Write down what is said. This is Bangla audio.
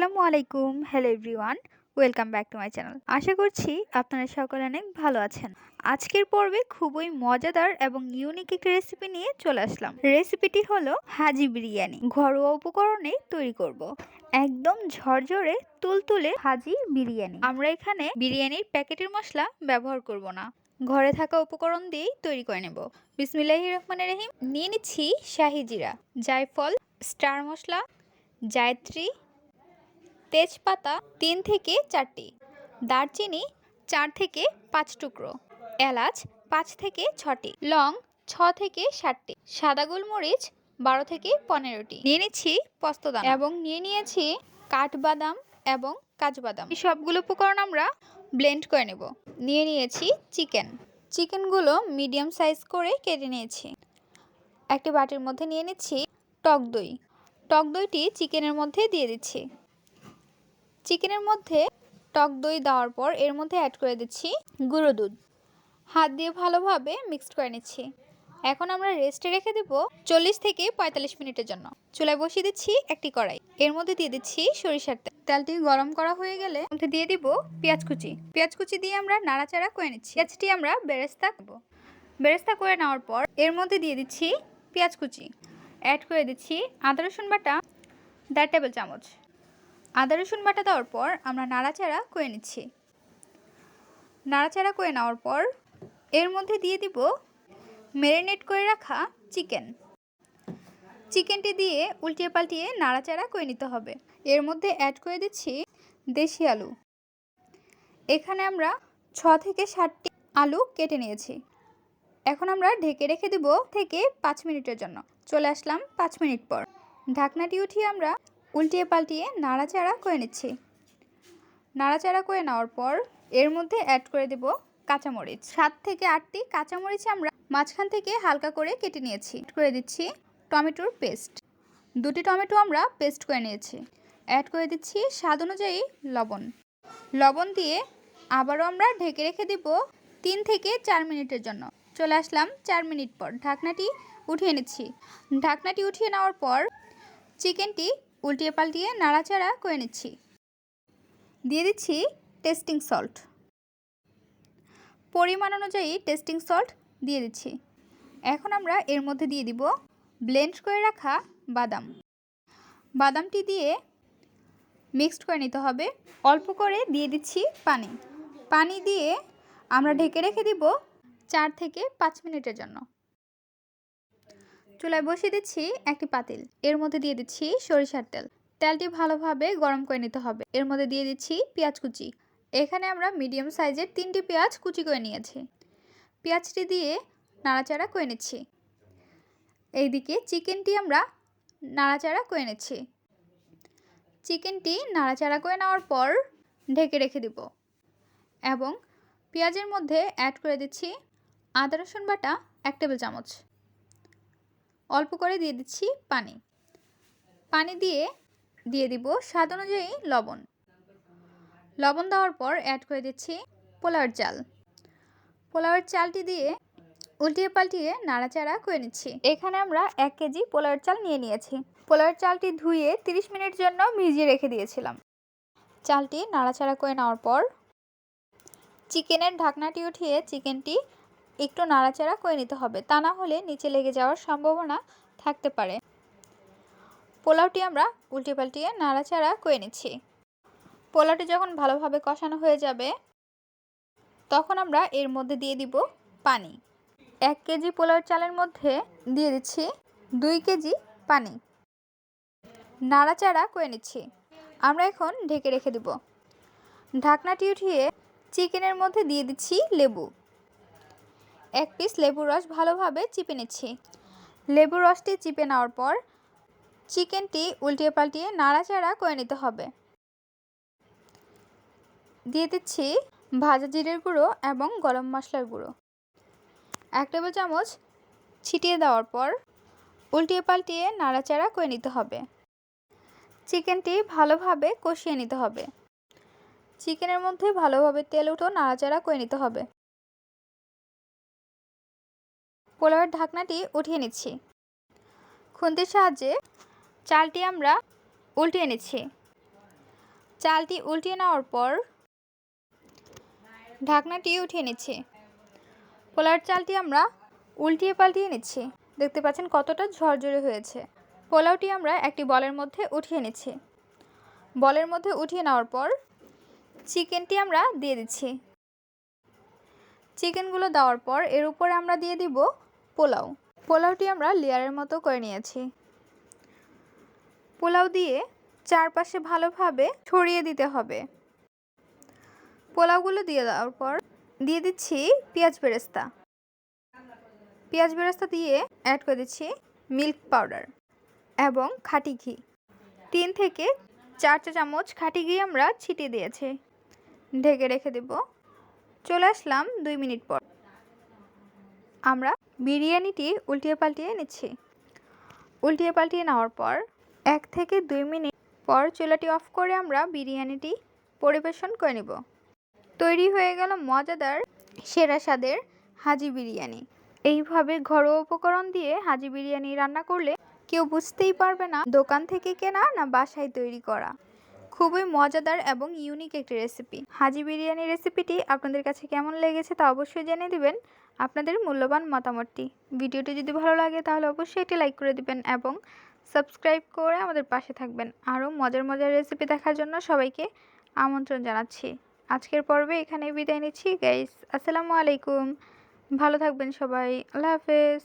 আসসালামু আলাইকুম। Hello everyone welcome back to my channel আশা করছি আপনারা সকলে অনেক ভালো আছেন। আজকের পর্বে খুবই মজাদার এবং ইউনিক একটি রেসিপি নিয়ে চলে আসলাম। রেসিপিটি হলো হাজি বিরিয়ানি। ঘরোয়া উপকরণে তৈরি করব। একদম ঝরঝরে তুলতুলে হাজি বিরিয়ানি। আমরা এখানে বিরিয়ানির প্যাকেটের মশলা ব্যবহার করব না। ঘরে থাকা উপকরণ দিয়েই তৈরি করে নেব। বিসমিল্লাহি রহমানের রহিম, নিয়ে নিচ্ছি শাহি জিরা। জায়ফল, স্টার মশলা, জায়ত্রী তেজপাতা তিন থেকে চারটি, দারচিনি চার থেকে পাঁচ টুকরো, এলাচ পাঁচ থেকে ছটি, লং ছ থেকে ষাটটি, সাদা গোলমরিচ বারো থেকে পনেরোটি। নিয়ে নিচ্ছি পস্তদানা এবং নিয়ে নিয়েছি কাঠবাদাম এবং কাজবাদাম। এই সবগুলো উপকরণ আমরা ব্লেন্ড করে নেব। নিয়ে নিয়েছি চিকেন। চিকেনগুলো মিডিয়াম সাইজ করে কেটে নিয়েছি। একটি বাটির মধ্যে নিয়ে নিচ্ছি টক দই। টক দইটি চিকেনের মধ্যে দিয়ে দিচ্ছি। চিকেনের মধ্যে টক দই দেওয়ার পর এর মধ্যে অ্যাড করে দিচ্ছি গুঁড়ো দুধ। হাত দিয়ে ভালোভাবে মিক্সড করে নিচ্ছি। এখন আমরা রেস্টে রেখে দেবো চল্লিশ থেকে পঁয়তাল্লিশ মিনিটের জন্য। চুলায় বসিয়ে দিচ্ছি একটি কড়াই। এর মধ্যে দিয়ে দিচ্ছি সরিষার তেল। তেলটি গরম করা হয়ে গেলে মধ্যে দিয়ে দিব পেঁয়াজ কুচি। পেঁয়াজ কুচি দিয়ে আমরা নাড়াচাড়া করে নিচ্ছি। পেঁয়াজটি আমরা বেরেস্তা করব। বেরেস্তা করে নেওয়ার পর এর মধ্যে দিয়ে দিচ্ছি পেঁয়াজ কুচি। অ্যাড করে দিচ্ছি আদা রসুন বাটা দেড় টেবিল চামচ। আদা, রসুন বাটা দেওয়ার পর আমরা নাড়াচাড়া করে নিচ্ছি। নাড়াচাড়া করে নেওয়ার পর এর মধ্যে দিয়ে দিব ম্যারিনেট করে রাখা চিকেন। চিকেনটি দিয়ে উল্টিয়ে পাল্টিয়ে নাড়াচাড়া করে নিতে হবে। এর মধ্যে অ্যাড করে দিচ্ছি দেশি আলু। এখানে আমরা ছ থেকে ষাটটি আলু কেটে নিয়েছি। এখন আমরা ঢেকে রেখে দেব থেকে পাঁচ মিনিটের জন্য। চলে আসলাম পাঁচ মিনিট পর। ঢাকনাটি উঠিয়ে আমরা উল্টিয়ে পাল্টিয়ে নাড়াচাড়া করে নিচ্ছি। নাড়াচাড়া করে নেওয়ার পর এর মধ্যে অ্যাড করে দেব কাঁচামরিচ। সাত থেকে আটটি কাঁচামরিচ আমরা মাঝখান থেকে হালকা করে কেটে নিয়েছি। করে দিচ্ছি টমেটোর পেস্ট দুটি টমেটো আমরা পেস্ট করে নিয়েছি। অ্যাড করে দিচ্ছি স্বাদ অনুযায়ী লবণ। লবণ দিয়ে আবারও আমরা ঢেকে রেখে দেব তিন থেকে চার মিনিটের জন্য। চলে আসলাম চার মিনিট পর। ঢাকনাটি উঠিয়ে নিচ্ছি। ঢাকনাটি উঠিয়ে নেওয়ার পর চিকেনটি উল্টিয়ে পাল্টিয়ে নাড়াচাড়া করে নিচ্ছি। দিয়ে দিচ্ছি টেস্টিং সল্ট। পরিমাণ অনুযায়ী টেস্টিং সল্ট দিয়ে দিচ্ছি। এখন আমরা এর মধ্যে দিয়ে দিব ব্লেন্ড করে রাখা বাদাম। বাদামটি দিয়ে মিক্সড করে নিতে হবে। অল্প করে দিয়ে দিচ্ছি পানি। পানি দিয়ে আমরা ঢেকে রেখে দিব চার থেকে পাঁচ মিনিটের জন্য। চুলায় বসিয়ে দিচ্ছি একটি পাতিল। এর মধ্যে দিয়ে দিচ্ছি সরিষার তেল। তেলটি ভালোভাবে গরম করে নিতে হবে। এর মধ্যে দিয়ে দিচ্ছি পেঁয়াজ কুচি। এখানে আমরা মিডিয়াম সাইজের তিনটি পেঁয়াজ কুচি করে নিয়েছি। পেঁয়াজটি দিয়ে নাড়াচাড়া করে নিচ্ছি। এইদিকে চিকেনটি আমরা নাড়াচাড়া করে নিচ্ছি। চিকেনটি নাড়াচাড়া করে নেওয়ার পর ঢেকে রেখে দিব। এবং পেঁয়াজের মধ্যে অ্যাড করে দিচ্ছি আদা রসুন বাটা এক টেবিল চামচ। অল্প করে দিয়ে দিচ্ছি পানি। পানি দিয়ে দিয়ে দিব স্বাদ অনুযায়ী লবণ। লবণ দেওয়ার পর অ্যাড করে দিচ্ছি পোলাওয়ের চাল। পোলাওয়ের চালটি দিয়ে উল্টিয়ে পাল্টিয়ে নাড়াচাড়া করে নিচ্ছি। এখানে আমরা এক কেজি পোলাওয়ের চাল নিয়ে নিয়েছি। পোলাওয়ের চালটি ধুয়ে 30 মিনিট জন্য ভিজিয়ে রেখে দিয়েছিলাম। চালটি নাড়াচাড়া করে নেওয়ার পর, চিকেনের ঢাকনাটি উঠিয়ে চিকেনটি একটু নাড়াচাড়া করে নিতে হবে। তা না হলে নিচে লেগে যাওয়ার সম্ভাবনা থাকতে পারে। পোলাওটি আমরা উল্টে পাল্টিয়ে নাড়াচাড়া করে নিচ্ছি। পোলাওটি যখন ভালোভাবে কষানো হয়ে যাবে, তখন আমরা এর মধ্যে দিয়ে দিব পানি। এক কেজি পোলাওর চালের মধ্যে দিয়ে দিচ্ছি দুই কেজি পানি। নাড়াচাড়া করে নিচ্ছি। আমরা এখন ঢেকে রেখে দেব। ঢাকনাটি উঠিয়ে চিকেনের মধ্যে দিয়ে দিচ্ছি লেবু। এক পিস লেবুর রস ভালোভাবে চিপে নিচ্ছি। লেবুর রসটি চিপে নেওয়ার পর চিকেনটি উল্টিয়ে পাল্টিয়ে নাড়াচাড়া করে নিতে হবে। দিয়ে দিচ্ছি ভাজা জিরের গুঁড়ো এবং গরম মশলার গুঁড়ো। এক টেবিল চামচ ছিটিয়ে দেওয়ার পর উল্টিয়ে পাল্টিয়ে নাড়াচাড়া করে নিতে হবে। চিকেনটি ভালোভাবে কষিয়ে নিতে হবে। চিকেনের মধ্যে ভালোভাবে তেল উঠো নাড়াচাড়া করে নিতে হবে। পোলাওয়ের ঢাকনাটি উঠিয়ে নিচ্ছি। খুন্তির সাহায্যে চালটি আমরা উল্টিয়ে নিচ্ছি। চালটি উল্টিয়ে নেওয়ার পর ঢাকনাটি উঠিয়ে নিচ্ছি। পোলাওর চালটি আমরা উল্টিয়ে পাল্টিয়ে নিচ্ছি। দেখতে পাচ্ছেন কতটা ঝরঝরে হয়েছে। পোলাওটি আমরা একটি বলের মধ্যে উঠিয়ে নিচ্ছি। বলের মধ্যে উঠিয়ে নেওয়ার পর চিকেনটি আমরা দিয়ে দিচ্ছি। চিকেনগুলো দেওয়ার পর এর উপরে আমরা দিয়ে দিব পোলাও। পোলাওটি আমরা লেয়ারের মতো করে নিয়েছি। পোলাও দিয়ে চারপাশে ভালোভাবে ছড়িয়ে দিতে হবে। পোলাওগুলো দিয়ে দেওয়ার পর দিয়ে দিচ্ছি পেঁয়াজ বেরেস্তা। পেঁয়াজ বেরেস্তা দিয়ে অ্যাড করে দিচ্ছি মিল্ক পাউডার এবং খাটি ঘি। তিন থেকে চার চা চামচ খাটি ঘি আমরা ছিটিয়ে দিয়েছি। ঢেকে রেখে দেব। চলে আসলাম দুই মিনিট পর। আমরা বিরিয়ানিটি উল্টিয়ে পাল্টিয়ে নিচ্ছি। উল্টিয়ে পাল্টিয়ে নেওয়ার পর এক থেকে দুই মিনিট পর চুলাটি অফ করে আমরা বিরিয়ানিটি পরিবেশন করে নেব। তৈরি হয়ে গেল মজাদার সেরা স্বাদের হাজি বিরিয়ানি। এইভাবে ঘরোয়া উপকরণ দিয়ে হাজি বিরিয়ানি রান্না করলে কেউ বুঝতেই পারবে না দোকান থেকে কেনা না বাসায় তৈরি করা। খুবই মজাদার এবং ইউনিক একটি রেসিপি হাজি বিরিয়ানি রেসিপিটি আপনাদের কাছে কেমন লেগেছে তা অবশ্যই জেনে দিবেন আপনাদের মূল্যবান মতামতটি। ভিডিওটি যদি ভালো লাগে তাহলে অবশ্যই একটি লাইক করে দিবেন এবং সাবস্ক্রাইব করে আমাদের পাশে থাকবেন। আরও মজার মজার রেসিপি দেখার জন্য সবাইকে আমন্ত্রণ জানাচ্ছি। আজকের পর্বে এখানে বিদায় নিচ্ছি। গাইস আসসালামু আলাইকুম। ভালো থাকবেন সবাই। আল্লাহ হাফেজ।